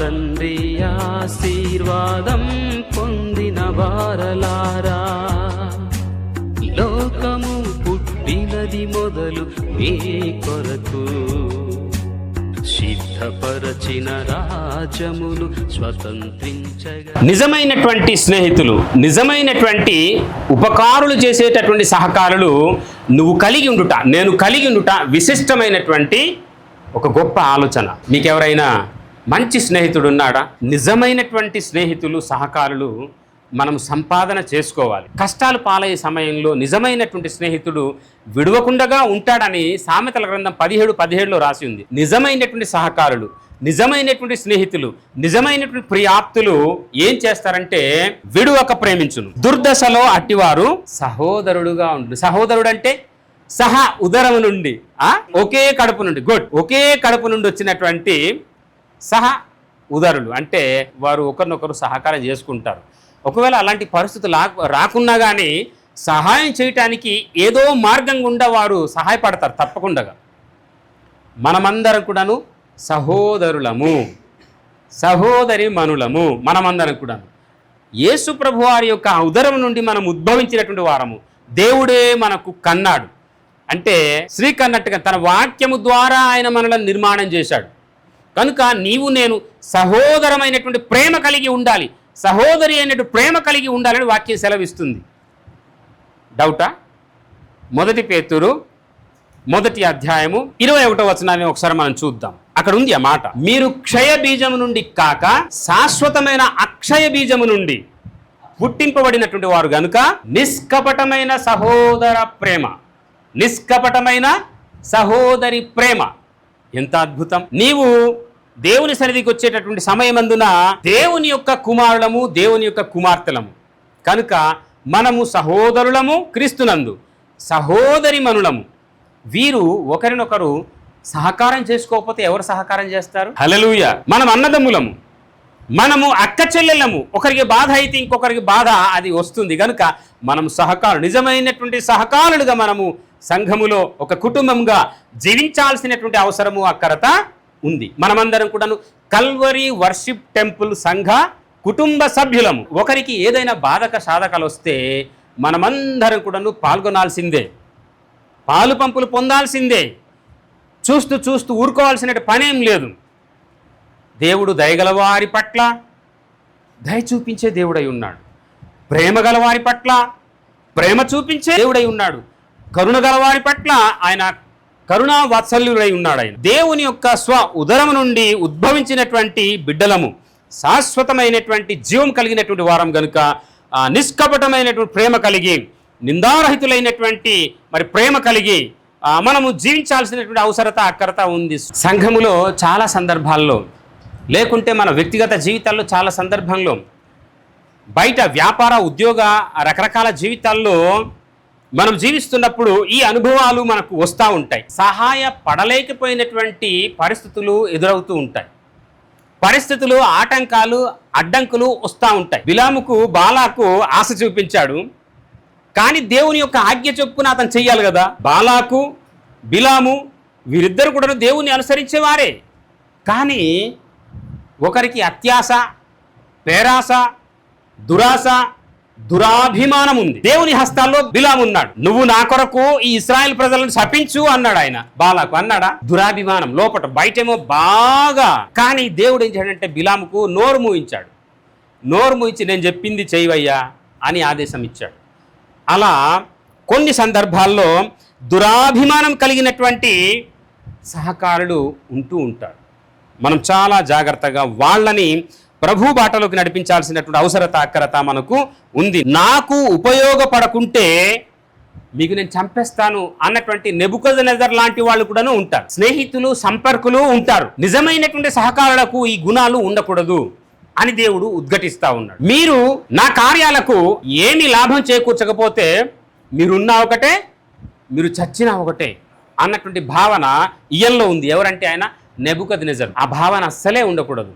తండ్రి ఆశీర్వాదం పొందిన వారలారా. లోకము పుట్టినది మొదలు మీ కొరకు. సిద్ధపరచిన రాజములు స్వతంత్రించగా. నిజమైనటువంటి స్నేహితులు నిజమైనటువంటి ఉపకారులు చేసేటటువంటి సహకారులు నువ్వు కలిగి ఉండుట నేను కలిగి ఉండుట విశిష్టమైనటువంటి ఒక గొప్ప ఆలోచన. మీకెవరైనా మంచి స్నేహితుడు ఉన్నాడా నిజమైనటువంటి స్నేహితులు సహకారులు మనం సంపాదన చేసుకోవాలి. కష్టాలు పాలయ్యే సమయంలో నిజమైనటువంటి స్నేహితుడు విడవకుండగా ఉంటాడని సామెతల గ్రంథం పదిహేడు పదిహేడులో రాసి ఉంది. నిజమైనటువంటి సహకారులు నిజమైనటువంటి స్నేహితులు నిజమైనటువంటి ప్రియాప్తులు ఏం చేస్తారంటే విడువక ప్రేమించును. దుర్దశలో అట్టివారు సహోదరుడుగా ఉండు. సహోదరుడు అంటే సహా ఉదరము నుండి ఆ? ఒకే కడుపు నుండి గుడ్. ఒకే కడుపు నుండి వచ్చినటువంటి సహ ఉదరులు. అంటే వారు ఒకరినొకరు సహకారం చేసుకుంటారు. ఒకవేళ అలాంటి పరిస్థితులు రాకున్నా కానీ సహాయం చేయటానికి ఏదో మార్గం గుండా వారు సహాయపడతారు తప్పకుండా మనమందరం కూడాను సహోదరులము. సహోదరి మనులము మనమందరం కూడాను. యేసు ప్రభు వారి యొక్క ఉదరం నుండి మనం ఉద్భవించినటువంటి వారము. దేవుడే మనకు కన్నాడు. అంటే శ్రీ కన్నట్టుగా తన వాక్యము ద్వారా ఆయన మనలను నిర్మాణం చేశాడు. కనుక నీవు నేను సహోదరమైనటువంటి ప్రేమ కలిగి ఉండాలి. సహోదరి అయినటువంటి ప్రేమ కలిగి ఉండాలని వాక్యం సెలవిస్తుంది. డౌటా? మొదటి పేతురు మొదటి అధ్యాయము ఇరవై ఒకటో వచనాన్ని ఒకసారి మనం చూద్దాం. అక్కడ ఉంది ఆ మాట. మీరు క్షయ బీజము నుండి కాక శాశ్వతమైన అక్షయ బీజము నుండి పుట్టింపబడినటువంటి వారు గనుక నిష్కపటమైన సహోదర ప్రేమ. నిష్కపటమైన సహోదరి ప్రేమ. ఎంత అద్భుతం. నీవు దేవుని సన్నిధికి వచ్చేటటువంటి సమయమందున దేవుని యొక్క కుమారులము దేవుని యొక్క కుమార్తెలము. కనుక మనము సహోదరులము క్రీస్తునందు సహోదరి మనులము. వీరు ఒకరినొకరు సహకారం చేసుకోకపోతే ఎవరు సహకారం చేస్తారు? హలలుయ మనం అన్నదమ్ములము. మనము అక్క చెల్లెళ్ళము. ఒకరికి బాధ అయితే ఇంకొకరికి బాధ అది వస్తుంది. కనుక మనం సహకారు నిజమైనటువంటి సహకారులుగా మనము సంఘములో ఒక కుటుంబంగా జీవించాల్సినటువంటి అవసరము అక్కరత ఉంది. మనమందరం కూడాను కల్వరీ వర్షిప్ టెంపుల్ సంఘ కుటుంబ సభ్యులము. ఒకరికి ఏదైనా బాధక సాధకాలు వస్తే మనమందరం కూడాను పాల్గొనాల్సిందే. పాలు పంపులు పొందాల్సిందే. చూస్తూ చూస్తూ ఊరుకోవాల్సిన పనేం లేదు. దేవుడు దయగలవారి పట్ల దయ చూపించే దేవుడై ఉన్నాడు. ప్రేమ గలవారి పట్ల ప్రేమ చూపించే దేవుడై ఉన్నాడు. కరుణ గలవారి పట్ల ఆయన కరుణా వాత్సల్యుడై ఉన్నాడు ఆయన. దేవుని యొక్క స్వ ఉదరము నుండి ఉద్భవించినటువంటి బిడ్డలము శాశ్వతమైనటువంటి జీవం కలిగినటువంటి వారం కనుక నిష్కపటమైనటువంటి ప్రేమ కలిగి నిందారహితులైనటువంటి మరి ప్రేమ కలిగి మనము జీవించాల్సినటువంటి అవసరత అక్కరత ఉంది. సంఘములో చాలా సందర్భాల్లో లేకుంటే మన వ్యక్తిగత జీవితాల్లో చాలా సందర్భంలో బయట వ్యాపార ఉద్యోగ రకరకాల జీవితాల్లో మనం జీవిస్తున్నప్పుడు ఈ అనుభవాలు మనకు వస్తూ ఉంటాయి. సహాయ పడలేకపోయినటువంటి పరిస్థితులు ఎదురవుతూ ఉంటాయి. పరిస్థితులు ఆటంకాలు అడ్డంకులు వస్తూ ఉంటాయి. బిలాముకు బాలాకు ఆశ చూపించాడు. కానీ దేవుని యొక్క ఆజ్ఞ చొప్పున అతను చెయ్యాలి కదా? బాలాకు బిలాము వీరిద్దరు కూడా దేవుని అనుసరించేవారే. కానీ ఒకరికి అత్యాశ పేరాస దురాశ దురాభిమానం ఉంది దేవుని హస్తాల్లో బిలాం ఉన్నాడు. నువ్వు నా కొరకు ఈ ఇస్రాయల్ ప్రజలను శపించు అన్నాడు ఆయన. బాలాకు అన్నాడా? దురాభిమానం. లోపట బయటేమో బాగా. కానీ దేవుడు ఏం చేశాడంటే బిలాముకు నోరు మూయించాడు. నోరు మూయించి నేను చెప్పింది చేయవయ్యా అని ఆదేశం ఇచ్చాడు. అలా కొన్ని సందర్భాల్లో దురాభిమానం కలిగినటువంటి సహకారులు ఉంటూ ఉంటారు మనం చాలా జాగ్రత్తగా వాళ్ళని ప్రభు బాటలోకి నడిపించాల్సినటువంటి అవసరత అక్కరత మనకు ఉంది. నాకు ఉపయోగపడకుంటే మీకు నేను చంపేస్తాను అన్నటువంటి నెబుకజ నెజర్ లాంటి వాళ్ళు కూడాను ఉంటారు. స్నేహితులు సంపర్కులు ఉంటారు. నిజమైనటువంటి సహకారులకు ఈ గుణాలు ఉండకూడదు అని దేవుడు ఉద్ఘటిస్తా ఉన్నాడు. మీరు నా కార్యాలకు ఏమి లాభం చేకూర్చకపోతే మీరున్నా ఒకటే మీరు చచ్చినా ఒకటే అన్నటువంటి భావన ఇయల్లో ఉంది. ఎవరంటే ఆయన నెబుకద్ నిజం ఆ భావన అస్సలే ఉండకూడదు.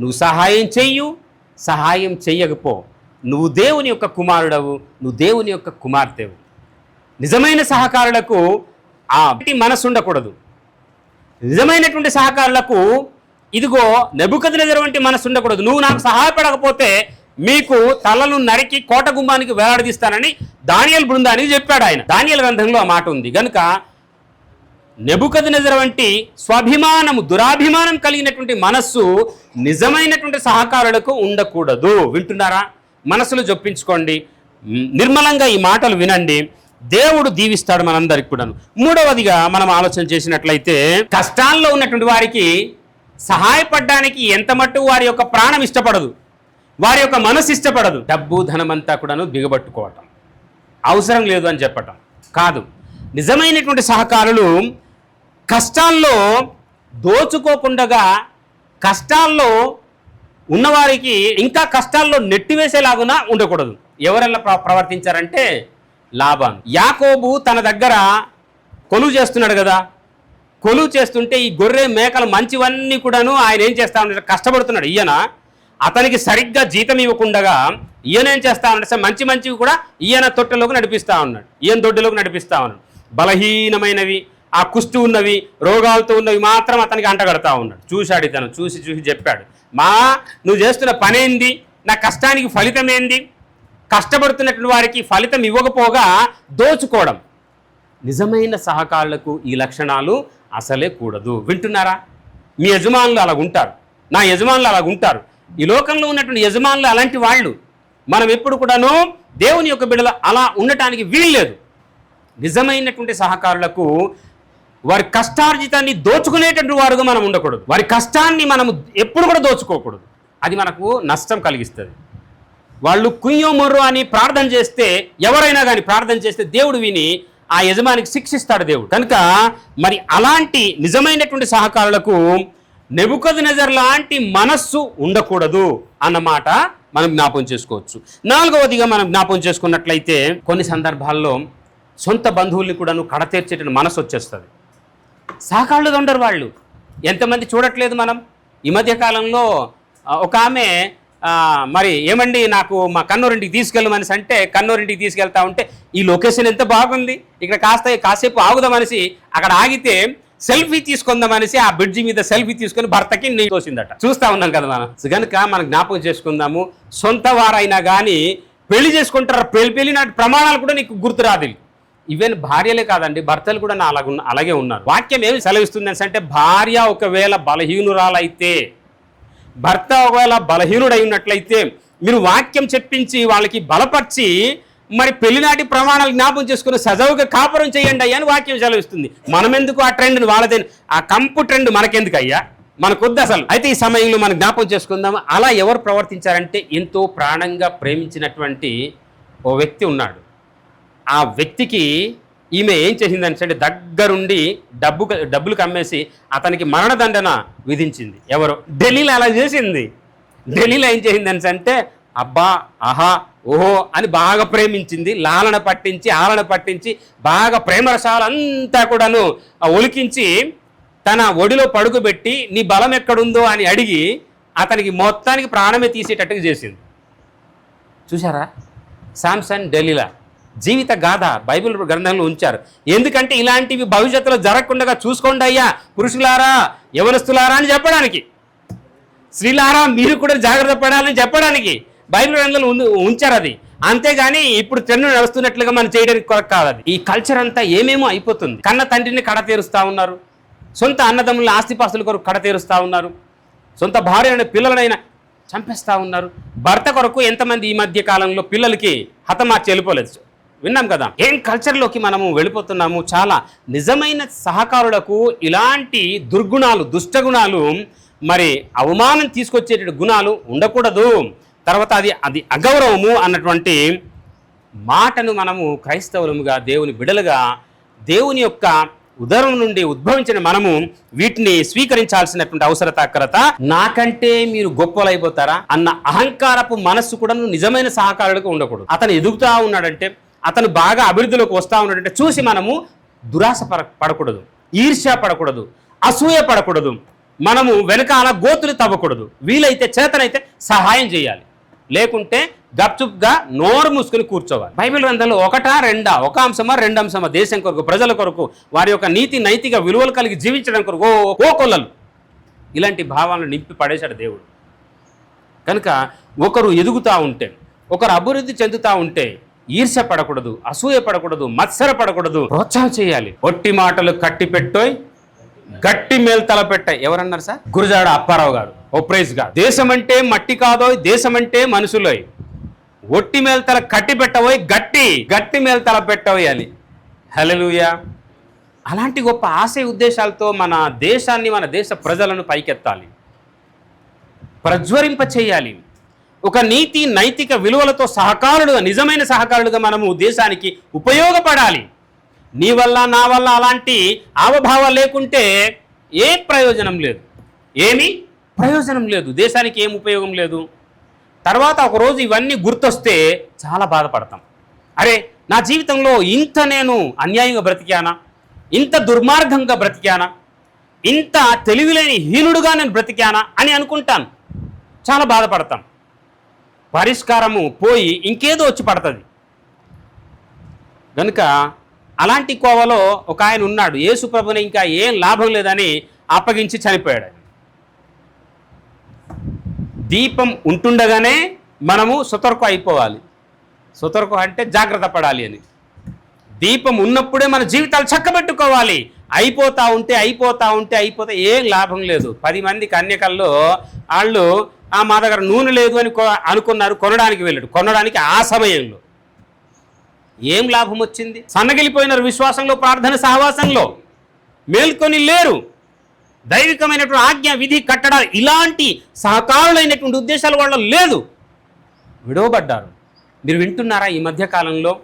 నువ్వు సహాయం చెయ్యు సహాయం చెయ్యకపో. నువ్వు దేవుని యొక్క కుమారుడవు నువ్వు దేవుని యొక్క కుమార్తెవు. నిజమైన సహకారులకు ఆ మనసు ఉండకూడదు. నిజమైనటువంటి సహకారులకు ఇదిగో నెబుకద్నెజరు వంటి మనసు ఉండకూడదు. నువ్వు నాకు సహాయపడకపోతే మీకు తలను నరికి కోట గుమ్మానికి వేలాడదీస్తానని దానియల్ బృందానికి చెప్పాడు ఆయన. దానియల్ గ్రంథంలో ఆ మాట ఉంది. కనుక నెబుకద్నెజర్ వంటి స్వాభిమానము దురాభిమానం కలిగినటువంటి మనస్సు నిజమైనటువంటి సహకారులకు ఉండకూడదు. వింటున్నారా? మనసులో జొప్పించుకోండి. నిర్మలంగా ఈ మాటలు వినండి. దేవుడు దీవిస్తాడు మనందరికి కూడాను. మూడవదిగా మనం ఆలోచన చేసినట్లయితే కష్టాల్లో ఉన్నటువంటి వారికి సహాయపడడానికి ఎంత మట్టు వారి యొక్క ప్రాణం ఇష్టపడదు. వారి యొక్క మనసు ఇష్టపడదు. డబ్బు ధనమంతా కూడాను బిగబట్టుకోవటం అవసరం లేదు అని చెప్పటం. కాదు. నిజమైనటువంటి సహకారులు కష్టాల్లో దోచుకోకుండా కష్టాల్లో ఉన్నవారికి ఇంకా కష్టాల్లో నెట్టివేసేలాగున ఉండకూడదు. ఎవరెల్లా ప్ర ప్రవర్తించారంటే లాభం యాకోబు తన దగ్గర కొలువు చేస్తున్నాడు కదా. కొలువు చేస్తుంటే ఈ గొర్రె మేకలు మంచివన్నీ కూడాను ఆయన ఏం చేస్తా ఉన్నాడు? కష్టపడుతున్నాడు. ఈయన అతనికి సరిగ్గా జీతం ఇవ్వకుండగా ఈయన ఏం చేస్తా ఉన్నాడు? మంచి మంచివి కూడా ఈయన తొట్టెలోకి నడిపిస్తా ఉన్నాడు. ఈయన దొడ్డలోకి నడిపిస్తా ఉన్నాడు. బలహీనమైనవి ఆ కుష్టి ఉన్నవి రోగాలతో ఉన్నవి మాత్రం అతనికి అంటగడతా ఉన్నాడు. చూశాడు ఇతను చూసి చూసి చెప్పాడు. మా నువ్వు చేస్తున్న పని ఏంది? నా కష్టానికి ఫలితం ఏంది? కష్టపడుతున్నటువంటి వారికి ఫలితం ఇవ్వకపోగా దోచుకోవడం. నిజమైన సహకారులకు ఈ లక్షణాలు అసలే కూడదు. వింటున్నారా? మీ యజమానులు అలా ఉంటారు. నా యజమానులు అలా ఉంటారు. ఈ లోకంలో ఉన్నటువంటి యజమానులు అలాంటి వాళ్ళు మనం ఎప్పుడు కూడాను దేవుని యొక్క బిడల అలా ఉండటానికి వీల్లేదు. నిజమైనటువంటి సహకారులకు వారి కష్టార్జితాన్ని దోచుకునేటటువంటి వారుగా మనం ఉండకూడదు. వారి కష్టాన్ని మనం ఎప్పుడు కూడా దోచుకోకూడదు. అది మనకు నష్టం కలిగిస్తుంది. వాళ్ళు కుయ్యో మొర్రో అని ప్రార్థన చేస్తే ఎవరైనా కానీ ప్రార్థన చేస్తే దేవుడు విని ఆ యజమానికి శిక్షిస్తాడు దేవుడు. కనుక మరి అలాంటి నిజమైనటువంటి సహకారులకు నెబుకద్ నజర్ లాంటి మనస్సు ఉండకూడదు అన్నమాట మనం జ్ఞాపం చేసుకోవచ్చు. నాలుగవదిగా మనం జ్ఞాపం చేసుకున్నట్లయితే కొన్ని సందర్భాల్లో సొంత బంధువుల్ని కూడాను కడతీర్చేటువంటి మనసు వచ్చేస్తుంది. సహకారులుగా ఉండరు వాళ్ళు. ఎంతమంది చూడట్లేదు మనం? ఈ మధ్యకాలంలో ఒక ఆమె మరి ఏమండి నాకు మా కన్నూరింటికి తీసుకెళ్ళమనిసి అంటే కన్నూరింటికి తీసుకెళ్తా ఉంటే ఈ లొకేషన్ ఎంత బాగుంది? ఇక్కడ కాస్త కాసేపు ఆగుదామనిసి అక్కడ ఆగితే సెల్ఫీ తీసుకుందామనేసి ఆ బ్రిడ్జి మీద సెల్ఫీ తీసుకొని భర్తకి నీళ్ళు తోసిందట. చూస్తా ఉన్నాం కదా మనం. కనుక మనం జ్ఞాపకం చేసుకుందాము సొంత వారైనా కానీ పెళ్ళి చేసుకుంటారు? పెళ్ళి పెళ్ళి నాటి ప్రమాణాలు కూడా నీకు గుర్తురాదు ఈవెన్ భార్యలే కాదండి భర్తలు కూడా నా అలాగ అలాగే ఉన్నారు. వాక్యం ఏమి సెలవిస్తుంది అంటే భార్య ఒకవేళ బలహీనురాలైతే భర్త ఒకవేళ బలహీనుడై ఉన్నట్లయితే మీరు వాక్యం చెప్పించి వాళ్ళకి బలపరిచి మరి పెళ్ళినాటి ప్రమాణాలు జ్ఞాపం చేసుకుని సజవుగా కాపురం చేయండి అయ్యా అని వాక్యం సెలవిస్తుంది. మనమెందుకు ఆ ట్రెండ్ వాళ్ళదే? ఆ కంపు ట్రెండ్ మనకెందుకు అయ్యా? మనకొద్దు అసలు. అయితే ఈ సమయంలో మనం జ్ఞాపం చేసుకుందాం. అలా ఎవరు ప్రవర్తించారంటే ఎంతో ప్రాణంగా ప్రేమించినటువంటి ఓ వ్యక్తి ఉన్నాడు. ఆ వ్యక్తికి ఈమె ఏం చేసిందని అంటే దగ్గరుండి డబ్బు డబ్బులు కమ్మేసి అతనికి మరణదండన విధించింది. ఎవరు? ఢిల్లీలో అలా చేసింది. ఢిల్లీలో ఏం చేసిందని అంటే అబ్బా ఆహా ఓహో అని బాగా ప్రేమించింది. లాలన పట్టించి ఆలన పట్టించి బాగా ప్రేమరసాలు అంతా కూడాను ఒలికించి తన ఒడిలో పడుకుబెట్టి నీ బలం ఎక్కడుందో అని అడిగి అతనికి మొత్తానికి ప్రాణమే తీసేటట్టుగా చేసింది. చూసారా శాంసంగ్ డెలీలా జీవిత గాథ బైబిల్ గ్రంథంలో ఉంచారు. ఎందుకంటే ఇలాంటివి భవిష్యత్తులో జరగకుండా చూసుకోండి అయ్యా. పురుషులారా యవనస్తులారా అని చెప్పడానికి. స్త్రీలారా మీరు కూడా జాగ్రత్త పడాలని చెప్పడానికి బైబిల్ గ్రంథంలో ఉంచారు అది. అంతేగాని ఇప్పుడు ట్రెండ్ నడుస్తున్నట్లుగా మనం చేయడానికి కొరకు కాదు అది. ఈ కల్చర్ అంతా ఏమేమో అయిపోతుంది. కన్న తండ్రిని కడతీరుస్తూ ఉన్నారు. సొంత అన్నదమ్ముల ఆస్తిపాస్తుల కొరకు కడతీరుస్తూ ఉన్నారు. సొంత భార్యను పిల్లలనైనా చంపేస్తా ఉన్నారు. భర్త కొరకు ఎంతమంది ఈ మధ్య కాలంలో పిల్లలకి హతమార్చి వెళ్ళిపోలేదు. విన్నాం కదా? ఏం కల్చర్లోకి మనము వెళ్ళిపోతున్నాము? చాలా నిజమైన సహకారులకు ఇలాంటి దుర్గుణాలు దుష్టగుణాలు మరి అవమానం తీసుకొచ్చేట గుణాలు ఉండకూడదు. తర్వాత అది అది అగౌరవము అన్నటువంటి మాటను మనము క్రైస్తవులముగా దేవుని బిడలుగా దేవుని యొక్క ఉదరం నుండి ఉద్భవించిన మనము వీటిని స్వీకరించాల్సినటువంటి అవసరత అక్కరత నాకంటే మీరు గొప్పలైపోతారా అన్న అహంకారపు మనస్సు కూడా నిజమైన సహకారులకు ఉండకూడదు. అతను ఎదుగుతా ఉన్నాడంటే అతను బాగా అభివృద్ధిలోకి వస్తూ ఉన్నాడంటే చూసి మనము దురాశ పడ పడకూడదు ఈర్ష్య పడకూడదు అసూయ పడకూడదు మనము వెనకాల గోతులు తవ్వకూడదు. వీలైతే చేతనైతే సహాయం చేయాలి. లేకుంటే గప్చుప్గా నోరు మూసుకుని కూర్చోవాలి. బైబిల్ గ్రంథంలో ఒకటా రెండా ఒక అంశమా రెండు అంశమా దేశం కొరకు ప్రజల కొరకు వారి యొక్క నీతి నైతిక విలువలు కలిగి జీవించడం కొరకు ఓ ఓ కొల్లలు ఇలాంటి భావాలను నింపి పడేశాడు దేవుడు. కనుక ఒకరు ఎదుగుతూ ఉంటే ఒకరు అభివృద్ధి చెందుతూ ఉంటే ఈర్ష్య పడకూడదు అసూయ పడకూడదు మత్సర పడకూడదు. ప్రోత్సాహం చేయాలి. ఒట్టి మాటలు కట్టి పెట్టోయ్ గట్టి మేల్తల పెట్టాయి. ఎవరన్నారు సార్? గురుజాడ అప్పారావు గారు ఓ ప్రైజ్ గారు. దేశం అంటే మట్టి కాదోయ్ దేశం అంటే మనుషులోయ్. ఒట్టి మేల్తల కట్టి పెట్టబోయి గట్టి గట్టి మేల్తల పెట్టవేయాలి హలలుయా అలాంటి గొప్ప ఆశయ ఉద్దేశాలతో మన దేశాన్ని మన దేశ ప్రజలను పైకెత్తాలి. ప్రజ్వరింప చేయాలి ఒక నీతి నైతిక విలువలతో సహకారుడుగా నిజమైన సహకారుడుగా మనము దేశానికి ఉపయోగపడాలి. నీ వల్ల నా వల్ల అలాంటి ఆవభావాలు లేకుంటే ఏ ప్రయోజనం లేదు. ఏమీ ప్రయోజనం లేదు. దేశానికి ఏం ఉపయోగం లేదు. తర్వాత ఒకరోజు ఇవన్నీ గుర్తొస్తే చాలా బాధపడతాం. అరే నా జీవితంలో ఇంత నేను అన్యాయంగా బ్రతికానా? ఇంత దుర్మార్గంగా బ్రతికానా? ఇంత తెలివిలేని హీనుడుగా నేను బ్రతికానా? అని అనుకుంటాను. చాలా బాధపడతాం. పరిష్కారము పోయి ఇంకేదో వచ్చి పడుతుంది. కనుక అలాంటి కోవలో ఒక ఆయన ఉన్నాడు యేసు ప్రభుని ఇంకా ఏం లాభం లేదని అప్పగించి చనిపోయాడు. దీపం ఉంటుండగానే మనము సుతర్కు అయిపోవాలి. సుతర్కు అంటే జాగ్రత్త పడాలి అని. దీపం ఉన్నప్పుడే మన జీవితాలు చక్కబెట్టుకోవాలి. అయిపోతూ ఉంటే అయిపోతూ ఉంటే అయిపోతే ఏం లాభం లేదు. పది మంది కన్యకల్లో వాళ్ళు ఆ మా దగ్గర నూనె లేదు అని అనుకున్నారు కొనడానికి వెళ్ళాడు. కొనడానికి ఆ సమయంలో ఏం లాభం వచ్చింది? సన్నగిలిపోయినారు విశ్వాసంలో ప్రార్థన సహవాసంలో. మేల్కొని లేరు. దైవికమైనటువంటి ఆజ్ఞ విధి కట్టడాలు ఇలాంటి సహకారులైనటువంటి ఉద్దేశాలు వాళ్ళ లేదు. విడవబడ్డారు. మీరు వింటున్నారా ఈ మధ్యకాలంలో?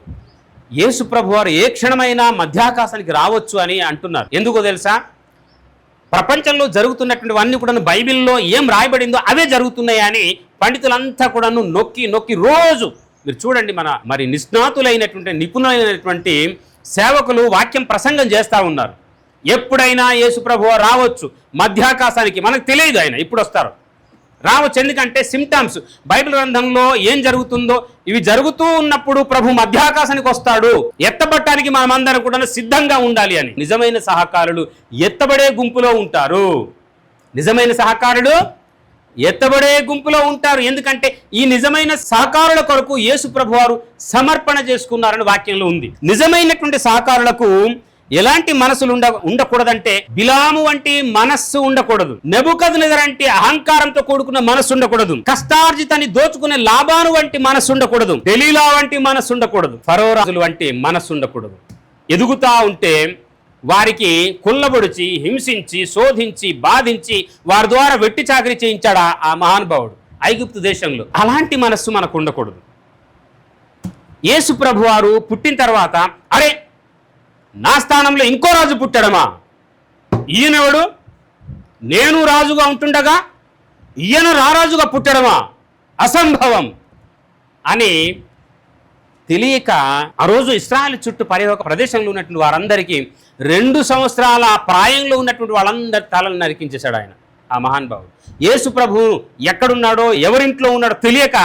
యేసు ప్రభు వారు ఏ క్షణమైనా మధ్యాకాశానికి రావచ్చు అని అంటున్నారు. ఎందుకో తెలుసా? ప్రపంచంలో జరుగుతున్నటువంటివన్నీ కూడా బైబిల్లో ఏం రాయబడిందో అవే జరుగుతున్నాయని పండితులంతా కూడాను నొక్కి నొక్కి రోజు మీరు చూడండి మన మరి నిష్ణాతులైనటువంటి నిపుణులైనటువంటి సేవకులు వాక్యం ప్రసంగం చేస్తూ ఉన్నారు. ఎప్పుడైనా యేసుప్రభు రావచ్చు. మధ్యాకాశానికి మనకు తెలియదు ఆయన ఇప్పుడు వస్తారు. రావచ్చు ఎందుకంటే సిమ్టమ్స్ బైబిల్ గ్రంథంలో ఏం జరుగుతుందో ఇవి జరుగుతూ ఉన్నప్పుడు ప్రభు మధ్యాకాశానికి వస్తాడు. ఎత్తబట్టడానికి మనమందరం కూడా సిద్ధంగా ఉండాలి అని. నిజమైన సహకారులు ఎత్తబడే గుంపులో ఉంటారు. నిజమైన సహకారులు ఎత్తబడే గుంపులో ఉంటారు. ఎందుకంటే ఈ నిజమైన సహకారుల కొరకు యేసు ప్రభు వారు సమర్పణ చేసుకున్నారని వాక్యంలో ఉంది. నిజమైనటువంటి సహకారులకు ఎలాంటి మనసులు ఉండ ఉండకూడదంటే బిలాము వంటి మనస్సు ఉండకూడదు. నెబుకద్ అంటే అహంకారంతో కూడుకున్న మనస్సు ఉండకూడదు. కష్టార్జితాన్ని దోచుకునే లాభాను వంటి మనస్సు ఉండకూడదు. తెలిలా వంటి మనస్సు ఉండకూడదు. ఫరోరాజులు వంటి మనస్సు ఉండకూడదు. ఎదుగుతా ఉంటే వారికి కుల్లబొడిచి హింసించి శోధించి బాధించి వారి ద్వారా వెట్టి చాకరీ చేయించాడు ఆ- ఆ మహానుభావుడు ఐగుప్తు దేశంలో. అలాంటి మనస్సు మనకు ఉండకూడదు. యేసు ప్రభు వారు పుట్టిన తర్వాత అరే నా స్థానంలో ఇంకో రాజు పుట్టాడమా ఈయనెవడు? నేను రాజుగా ఉంటుండగా ఈయన రారాజుగా పుట్టడమా అసంభవం. అని తెలియక ఆ రోజు ఇస్రాయల్ చుట్టూ పరివక ప్రదేశంలో ఉన్నటువంటి వారందరికీ రెండు సంవత్సరాల ప్రాయంలో ఉన్నటువంటి వాళ్ళందరి తలను నరికించేశాడు ఆయన ఆ మహానుభావుడు. యేసు ప్రభు ఎక్కడున్నాడో ఎవరింట్లో ఉన్నాడో తెలియక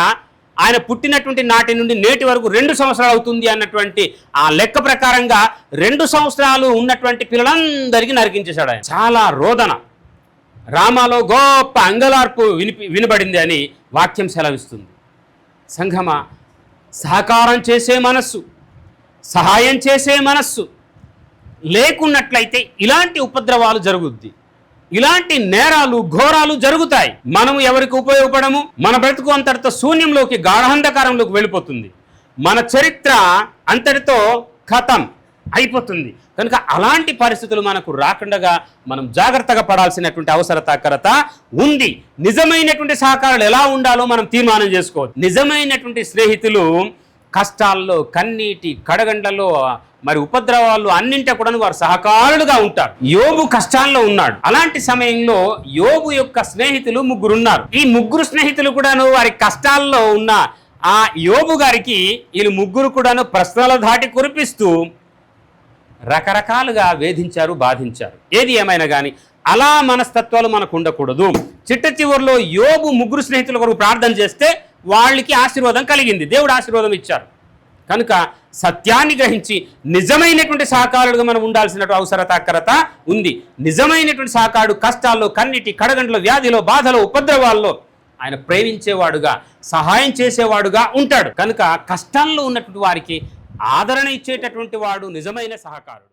ఆయన పుట్టినటువంటి నాటి నుండి నేటి వరకు రెండు సంవత్సరాలు అవుతుంది అన్నటువంటి ఆ లెక్క ప్రకారంగా రెండు సంవత్సరాలు ఉన్నటువంటి పిల్లలందరికీ నరికించేశాడు ఆయన. చాలా రోదన. రామాలో గొప్ప అంగలార్పు వినిపి వినబడింది అని వాక్యం సెలవిస్తుంది. సంఘమ సహకారం చేసే మనస్సు సహాయం చేసే మనస్సు లేకున్నట్లయితే ఇలాంటి ఉపద్రవాలు జరుగుద్ది. ఇలాంటి నేరాలు ఘోరాలు జరుగుతాయి. మనము ఎవరికి ఉపయోగపడము? మన బ్రతుకు అంతటితో శూన్యంలోకి గాఢాంధకారంలోకి వెళ్ళిపోతుంది. మన చరిత్ర అంతటితో కథం అయిపోతుంది. కనుక అలాంటి పరిస్థితులు మనకు రాకుండా మనం జాగ్రత్తగా పడాల్సినటువంటి అవసరత ఉంది. నిజమైనటువంటి సహకారాలు ఎలా ఉండాలో మనం తీర్మానం చేసుకోవచ్చు. నిజమైనటువంటి స్నేహితులు కష్టాల్లో కన్నీటి కడగండ్లలో మరి ఉపద్రవాలు అన్నింటి కూడా వారు సహకారులుగా ఉంటారు. యోబు కష్టాల్లో ఉన్నాడు. అలాంటి సమయంలో యోబు యొక్క స్నేహితులు ముగ్గురు ఉన్నారు ఈ ముగ్గురు స్నేహితులు కూడాను వారి కష్టాల్లో ఉన్న ఆ యోబు గారికి వీళ్ళు ముగ్గురు కూడాను ప్రశ్నల దాటి కురిపిస్తూ రకరకాలుగా వేధించారు బాధించారు. ఏది ఏమైనా కానీ అలా మనస్తత్వాలు మనకు ఉండకూడదు. చిట్ట చివరిలో యోబు ముగ్గురు స్నేహితుల కొరకు ప్రార్థన చేస్తే వాళ్ళకి ఆశీర్వాదం కలిగింది. దేవుడు ఆశీర్వాదం ఇచ్చారు. కనుక సత్యాన్ని గ్రహించి నిజమైనటువంటి సహకారుడుగా మనం ఉండాల్సినటువంటి అవసరత అక్కరత ఉంది. నిజమైనటువంటి సహకారుడు కష్టాల్లో కన్నిటి కడగండ్ల వ్యాధిలో బాధలో ఉపద్రవాల్లో ఆయన ప్రేమించేవాడుగా సహాయం చేసేవాడుగా ఉంటాడు. కనుక కష్టాల్లో ఉన్నటువంటి వారికి ఆదరణ ఇచ్చేటటువంటి వాడు నిజమైన సహకారుడు.